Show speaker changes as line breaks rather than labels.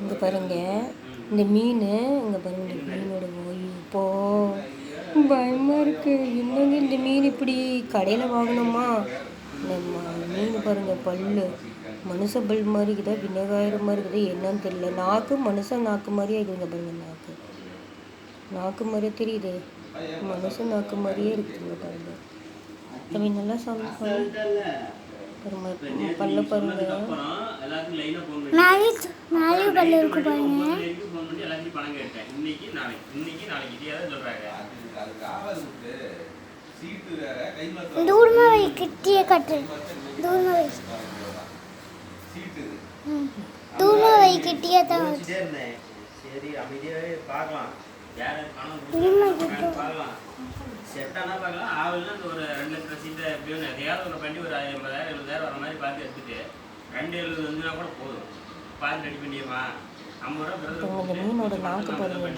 இங்கே பாருங்க. இந்த மீன் இங்கே பாருங்க இந்த மீனோட ஓய்வு. இப்போ பயமாக இருக்குது என்னங்க இந்த மீன் இப்படி கடையில் வாங்கினோமா இந்த ம- மீன் பாருங்க பல்லு. மனுஷ பல் மாதிரி இருக்குதா? விநாயகர் மாதிரி இருக்குதா? என்னன்னு தெரியல. நாக்கு மனுஷன் நாக்கு மாதிரியே இருக்குதுங்க பாருங்க நாக்கு. நாக்கு மாதிரியே தெரியுது. மனுஷன் நாக்கு மாதிரியே இருக்குதுங்க பாருங்க. தம்பி நல்லா சமைப்பாங்க பாருங்க பல்ல பாருங்க.
பல்லு இருக்கு பாருங்க.
எல்லாத்தையும் பணம் கேட்டேன் இன்னைக்கு நாளைக்கு இன்னைக்கு நாளைக்கு இதையாவது தான் சொல்றாங்க
தூரமா வை கிட்டிய கட்டு. தூரமா வை ம். தூரமா வை கிட்டிய தான்
இருந்தேன் சரி அமைதியாவே பார்க்கலாம் யார் பணம்
இருமா,
பார்க்கலாம் செட்டானா பார்க்கலாம். ஆவல்னா இந்த ஒரு ரெண்டு லட்சம் சீட்டை எப்படியோ எதையாவது ஒரு பண்ணி ஒரு ஐம்பதாயிரம் எழுபதாயிரம் வர மாதிரி பார்த்து எடுத்துட்டு ரெண்டு எழுபது வந்துனா கூட போதும். பார்த்து ரெடி பண்ணிடுமா?
இந்த மீனோட நாக்கு பாருங்க